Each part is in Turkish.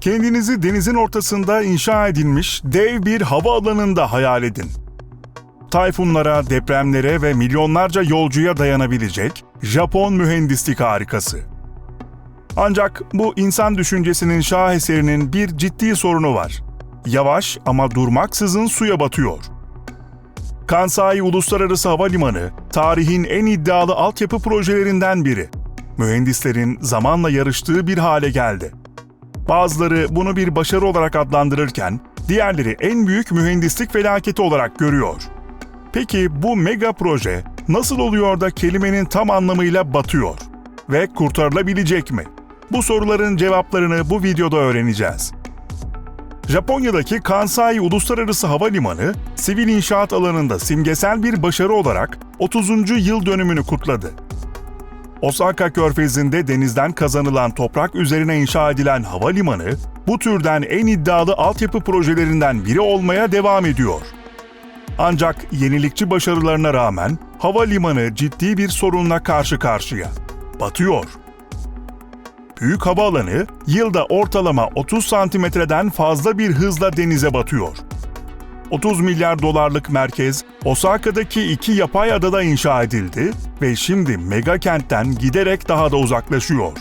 Kendinizi denizin ortasında inşa edilmiş dev bir havaalanında hayal edin. Tayfunlara, depremlere ve milyonlarca yolcuya dayanabilecek Japon mühendislik harikası. Ancak bu insan düşüncesinin şaheserinin bir ciddi sorunu var. Yavaş ama durmaksızın suya batıyor. Kansai Uluslararası Havalimanı, tarihin en iddialı altyapı projelerinden biri. Mühendislerin zamanla yarıştığı bir hale geldi. Bazıları bunu bir başarı olarak adlandırırken, diğerleri en büyük mühendislik felaketi olarak görüyor. Peki bu mega proje nasıl oluyor da kelimenin tam anlamıyla batıyor? Ve kurtarılabilecek mi? Bu soruların cevaplarını bu videoda öğreneceğiz. Japonya'daki Kansai Uluslararası Havalimanı, sivil inşaat alanında simgesel bir başarı olarak 30. yıl dönümünü kutladı. Osaka Körfezi'nde denizden kazanılan toprak üzerine inşa edilen havalimanı, bu türden en iddialı altyapı projelerinden biri olmaya devam ediyor. Ancak yenilikçi başarılarına rağmen havalimanı ciddi bir sorunla karşı karşıya. Batıyor. Büyük havaalanı yılda ortalama 30 santimetreden fazla bir hızla denize batıyor. 30 milyar dolarlık merkez Osaka'daki iki yapay adada inşa edildi ve şimdi mega kentten giderek daha da uzaklaşıyor.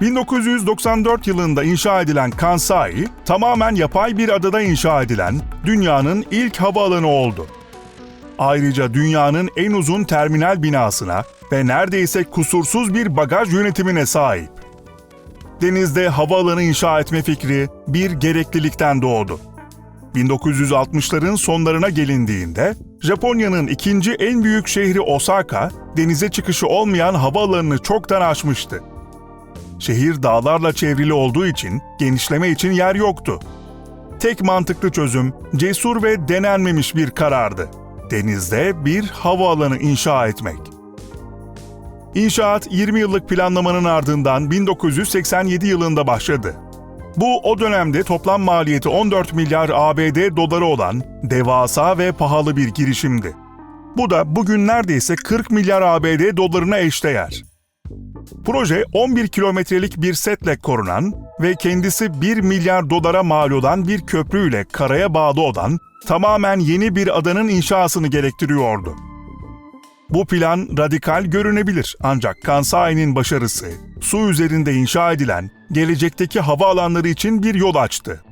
1994 yılında inşa edilen Kansai, tamamen yapay bir adada inşa edilen dünyanın ilk havaalanı oldu. Ayrıca dünyanın en uzun terminal binasına ve neredeyse kusursuz bir bagaj yönetimine sahip. Denizde havaalanı inşa etme fikri bir gereklilikten doğdu. 1960'ların sonlarına gelindiğinde Japonya'nın ikinci en büyük şehri Osaka, denize çıkışı olmayan havaalanını çoktan aşmıştı. Şehir dağlarla çevrili olduğu için genişleme için yer yoktu. Tek mantıklı çözüm cesur ve denenmemiş bir karardı. Denizde bir havaalanı inşa etmek. İnşaat 20 yıllık planlamanın ardından 1987 yılında başladı. Bu o dönemde toplam maliyeti 14 milyar ABD doları olan devasa ve pahalı bir girişimdi. Bu da bugün neredeyse 40 milyar ABD dolarına eşdeğer. Proje 11 kilometrelik bir setle korunan ve kendisi 1 milyar dolara mal olan bir köprüyle karaya bağlı olan tamamen yeni bir adanın inşasını gerektiriyordu. Bu plan radikal görünebilir ancak Kansai'nin başarısı, su üzerinde inşa edilen gelecekteki hava alanları için bir yol açtı.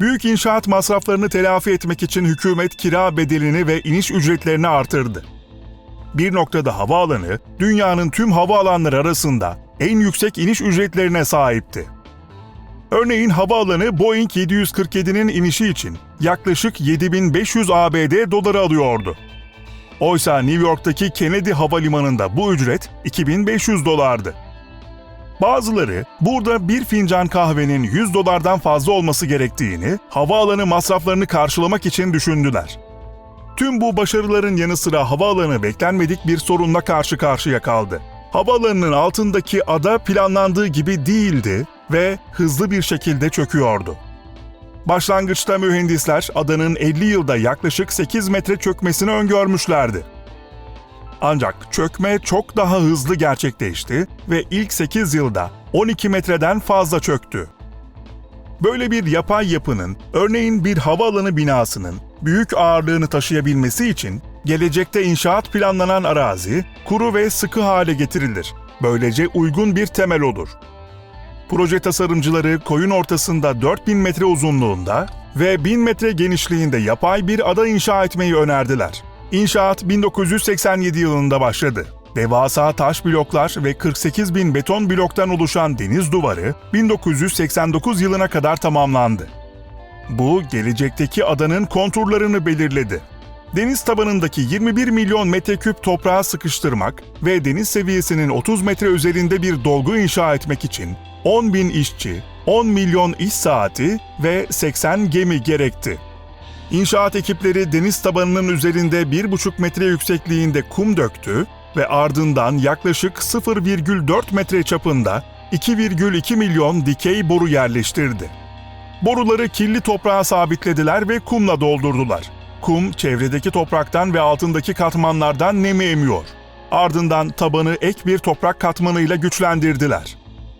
Büyük inşaat masraflarını telafi etmek için hükümet kira bedelini ve iniş ücretlerini artırdı. Bir noktada havaalanı, dünyanın tüm havaalanları arasında en yüksek iniş ücretlerine sahipti. Örneğin havaalanı Boeing 747'nin inişi için yaklaşık 7500 ABD doları alıyordu. Oysa New York'taki Kennedy Havalimanı'nda bu ücret 2500 dolardı. Bazıları burada bir fincan kahvenin 100 dolardan fazla olması gerektiğini, havaalanı masraflarını karşılamak için düşündüler. Tüm bu başarıların yanı sıra havaalanı beklenmedik bir sorunla karşı karşıya kaldı. Havaalanının altındaki ada planlandığı gibi değildi ve hızlı bir şekilde çöküyordu. Başlangıçta mühendisler adanın 50 yılda yaklaşık 8 metre çökmesini öngörmüşlerdi. Ancak çökme çok daha hızlı gerçekleşti ve ilk 8 yılda 12 metreden fazla çöktü. Böyle bir yapay yapının, örneğin bir havaalanı binasının büyük ağırlığını taşıyabilmesi için gelecekte inşaat planlanan arazi kuru ve sıkı hale getirilir. Böylece uygun bir temel olur. Proje tasarımcıları koyun ortasında 4000 metre uzunluğunda ve 1000 metre genişliğinde yapay bir ada inşa etmeyi önerdiler. İnşaat 1987 yılında başladı. Devasa taş bloklar ve 48 bin beton bloktan oluşan deniz duvarı 1989 yılına kadar tamamlandı. Bu gelecekteki adanın konturlarını belirledi. Deniz tabanındaki 21 milyon metreküp toprağı sıkıştırmak ve deniz seviyesinin 30 metre üzerinde bir dolgu inşa etmek için 10 bin işçi, 10 milyon iş saati ve 80 gemi gerekti. İnşaat ekipleri deniz tabanının üzerinde 1,5 metre yüksekliğinde kum döktü ve ardından yaklaşık 0,4 metre çapında 2,2 milyon dikey boru yerleştirdi. Boruları kirli toprağa sabitlediler ve kumla doldurdular. Kum çevredeki topraktan ve altındaki katmanlardan nemi emiyor. Ardından tabanı ek bir toprak katmanıyla güçlendirdiler.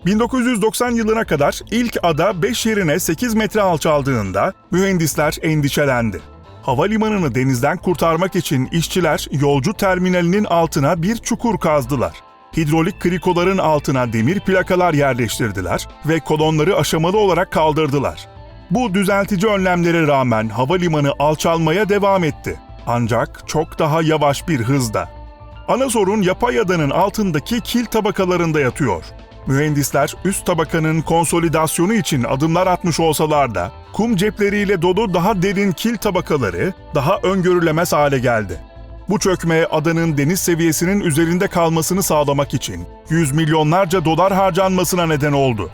1990 yılına kadar ilk ada 5 yerine 8 metre alçaldığında mühendisler endişelendi. Havalimanını denizden kurtarmak için işçiler yolcu terminalinin altına bir çukur kazdılar. Hidrolik krikoların altına demir plakalar yerleştirdiler ve kolonları aşamalı olarak kaldırdılar. Bu düzeltici önlemlere rağmen havalimanı alçalmaya devam etti. Ancak çok daha yavaş bir hızda. Ana sorun yapay adanın altındaki kil tabakalarında yatıyor. Mühendisler üst tabakanın konsolidasyonu için adımlar atmış olsalar da kum cepleriyle dolu daha derin kil tabakaları daha öngörülemez hale geldi. Bu çökme adanın deniz seviyesinin üzerinde kalmasını sağlamak için yüz milyonlarca dolar harcanmasına neden oldu.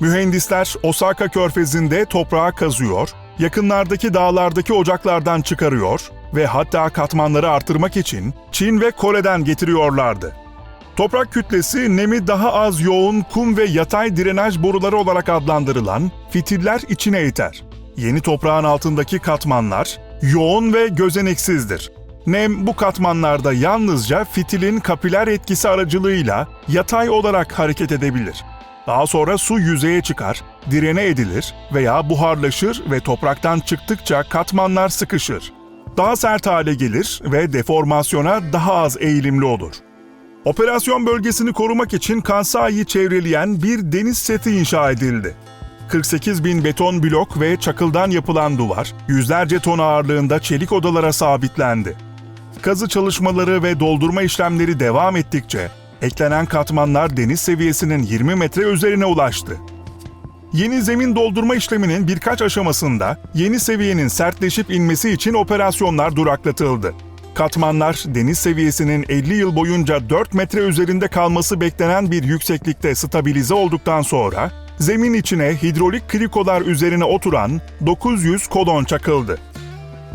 Mühendisler Osaka körfezinde toprağı kazıyor, yakınlardaki dağlardaki ocaklardan çıkarıyor ve hatta katmanları artırmak için Çin ve Kore'den getiriyorlardı. Toprak kütlesi nemi daha az yoğun kum ve yatay drenaj boruları olarak adlandırılan fitiller içine iter. Yeni toprağın altındaki katmanlar yoğun ve gözeneksizdir. Nem bu katmanlarda yalnızca fitilin kapiler etkisi aracılığıyla yatay olarak hareket edebilir. Daha sonra su yüzeye çıkar, direne edilir veya buharlaşır ve topraktan çıktıkça katmanlar sıkışır. Daha sert hale gelir ve deformasyona daha az eğilimli olur. Operasyon bölgesini korumak için Kansai'yi çevreleyen bir deniz seti inşa edildi. 48 bin beton blok ve çakıldan yapılan duvar, yüzlerce ton ağırlığında çelik odalara sabitlendi. Kazı çalışmaları ve doldurma işlemleri devam ettikçe, eklenen katmanlar deniz seviyesinin 20 metre üzerine ulaştı. Yeni zemin doldurma işleminin birkaç aşamasında yeni seviyenin sertleşip inmesi için operasyonlar duraklatıldı. Katmanlar deniz seviyesinin 50 yıl boyunca 4 metre üzerinde kalması beklenen bir yükseklikte stabilize olduktan sonra zemin içine hidrolik krikolar üzerine oturan 900 kolon çakıldı.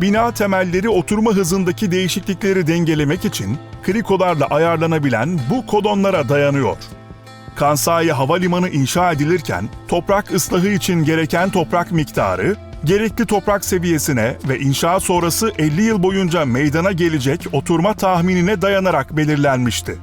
Bina temelleri oturma hızındaki değişiklikleri dengelemek için krikolarla ayarlanabilen bu kolonlara dayanıyor. Kansai Havalimanı inşa edilirken toprak ıslahı için gereken toprak miktarı, gerekli toprak seviyesine ve inşa sonrası 50 yıl boyunca meydana gelecek oturma tahminine dayanarak belirlenmişti.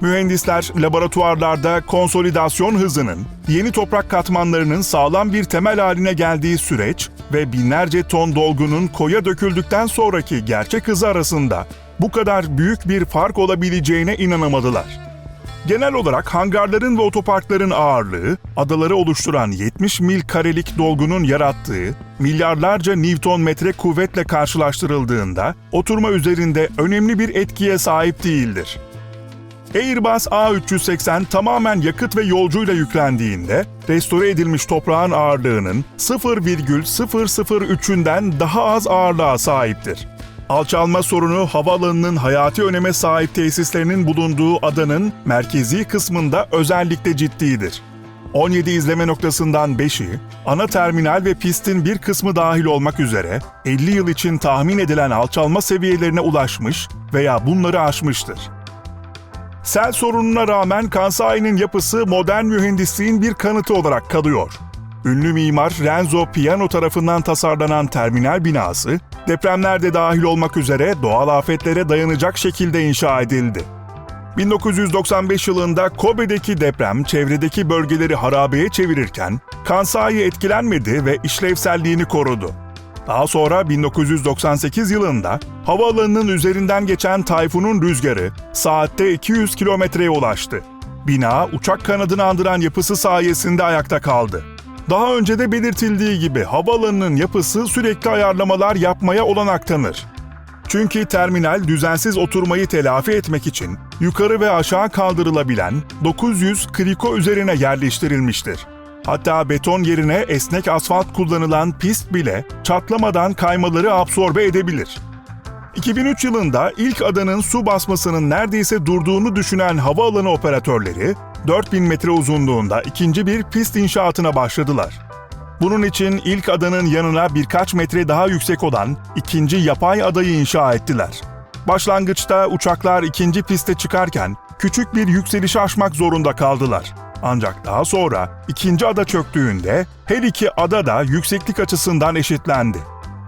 Mühendisler laboratuvarlarda konsolidasyon hızının, yeni toprak katmanlarının sağlam bir temel haline geldiği süreç ve binlerce ton dolgunun koya döküldükten sonraki gerçek hızı arasında bu kadar büyük bir fark olabileceğine inanamadılar. Genel olarak hangarların ve otoparkların ağırlığı, adaları oluşturan 70 mil karelik dolgunun yarattığı milyarlarca Newton metre kuvvetle karşılaştırıldığında oturma üzerinde önemli bir etkiye sahip değildir. Airbus A380 tamamen yakıt ve yolcuyla yüklendiğinde restore edilmiş toprağın ağırlığının 0,003'ünden daha az ağırlığa sahiptir. Alçalma sorunu havaalanının hayati öneme sahip tesislerinin bulunduğu adanın merkezi kısmında özellikle ciddidir. 17 izleme noktasından 5'i, ana terminal ve pistin bir kısmı dahil olmak üzere 50 yıl için tahmin edilen alçalma seviyelerine ulaşmış veya bunları aşmıştır. Sel sorununa rağmen Kansai'nin yapısı modern mühendisliğin bir kanıtı olarak kalıyor. Ünlü mimar Renzo Piano tarafından tasarlanan terminal binası, depremlerde dahil olmak üzere doğal afetlere dayanacak şekilde inşa edildi. 1995 yılında Kobe'deki deprem çevredeki bölgeleri harabeye çevirirken Kansai etkilenmedi ve işlevselliğini korudu. Daha sonra 1998 yılında havaalanının üzerinden geçen tayfunun rüzgarı saatte 200 kilometreye ulaştı. Bina uçak kanadını andıran yapısı sayesinde ayakta kaldı. Daha önce de belirtildiği gibi havaalanının yapısı sürekli ayarlamalar yapmaya olanak tanır. Çünkü terminal düzensiz oturmayı telafi etmek için yukarı ve aşağı kaldırılabilen 900 kriko üzerine yerleştirilmiştir. Hatta beton yerine esnek asfalt kullanılan pist bile çatlamadan kaymaları absorbe edebilir. 2003 yılında ilk adanın su basmasının neredeyse durduğunu düşünen havaalanı operatörleri 4000 metre uzunluğunda ikinci bir pist inşaatına başladılar. Bunun için ilk adanın yanına birkaç metre daha yüksek olan ikinci yapay adayı inşa ettiler. Başlangıçta uçaklar ikinci piste çıkarken küçük bir yükselişi aşmak zorunda kaldılar. Ancak daha sonra ikinci ada çöktüğünde her iki ada da yükseklik açısından eşitlendi.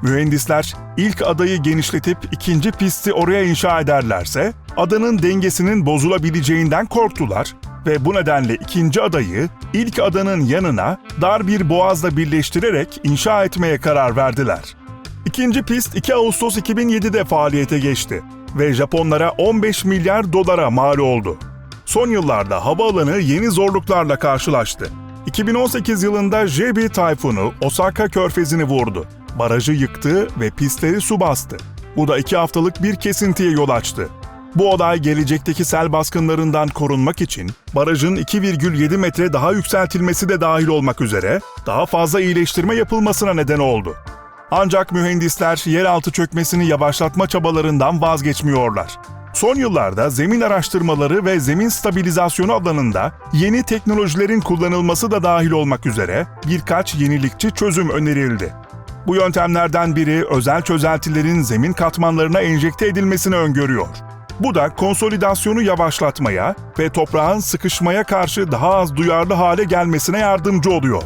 Mühendisler ilk adayı genişletip ikinci pisti oraya inşa ederlerse adanın dengesinin bozulabileceğinden korktular ve bu nedenle ikinci adayı ilk adanın yanına dar bir boğazla birleştirerek inşa etmeye karar verdiler. İkinci pist 2 Ağustos 2007'de faaliyete geçti ve Japonlara 15 milyar dolara mal oldu. Son yıllarda havaalanı yeni zorluklarla karşılaştı. 2018 yılında Jebi tayfunu Osaka körfezini vurdu. Barajı yıktı ve pistleri su bastı. Bu da iki haftalık bir kesintiye yol açtı. Bu olay gelecekteki sel baskınlarından korunmak için barajın 2,7 metre daha yükseltilmesi de dahil olmak üzere daha fazla iyileştirme yapılmasına neden oldu. Ancak mühendisler yeraltı çökmesini yavaşlatma çabalarından vazgeçmiyorlar. Son yıllarda zemin araştırmaları ve zemin stabilizasyonu alanında yeni teknolojilerin kullanılması da dahil olmak üzere birkaç yenilikçi çözüm önerildi. Bu yöntemlerden biri özel çözeltilerin zemin katmanlarına enjekte edilmesini öngörüyor. Bu da konsolidasyonu yavaşlatmaya ve toprağın sıkışmaya karşı daha az duyarlı hale gelmesine yardımcı oluyor.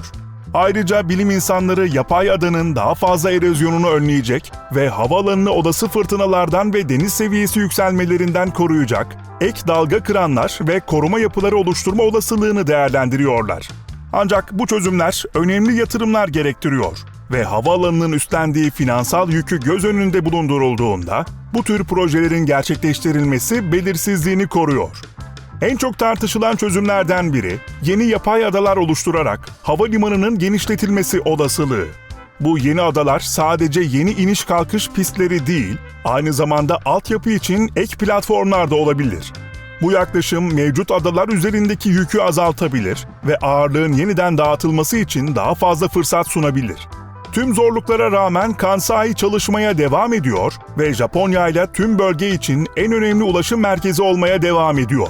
Ayrıca bilim insanları yapay adanın daha fazla erozyonunu önleyecek ve havaalanını olası fırtınalardan ve deniz seviyesi yükselmelerinden koruyacak ek dalga kıranlar ve koruma yapıları oluşturma olasılığını değerlendiriyorlar. Ancak bu çözümler önemli yatırımlar gerektiriyor ve havaalanının üstlendiği finansal yükü göz önünde bulundurulduğunda bu tür projelerin gerçekleştirilmesi belirsizliğini koruyor. En çok tartışılan çözümlerden biri yeni yapay adalar oluşturarak havalimanının genişletilmesi olasılığı. Bu yeni adalar sadece yeni iniş kalkış pistleri değil, aynı zamanda altyapı için ek platformlar da olabilir. Bu yaklaşım mevcut adalar üzerindeki yükü azaltabilir ve ağırlığın yeniden dağıtılması için daha fazla fırsat sunabilir. Tüm zorluklara rağmen Kansai çalışmaya devam ediyor ve Japonya ile tüm bölge için en önemli ulaşım merkezi olmaya devam ediyor.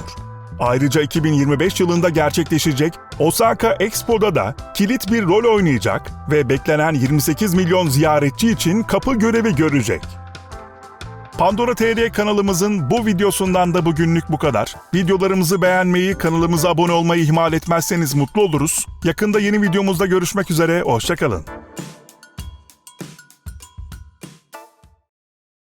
Ayrıca 2025 yılında gerçekleşecek Osaka Expo'da da kilit bir rol oynayacak ve beklenen 28 milyon ziyaretçi için kapı görevi görecek. Pandora TR kanalımızın bu videosundan da bugünlük bu kadar. Videolarımızı beğenmeyi, kanalımıza abone olmayı ihmal etmezseniz mutlu oluruz. Yakında yeni videomuzda görüşmek üzere, hoşçakalın.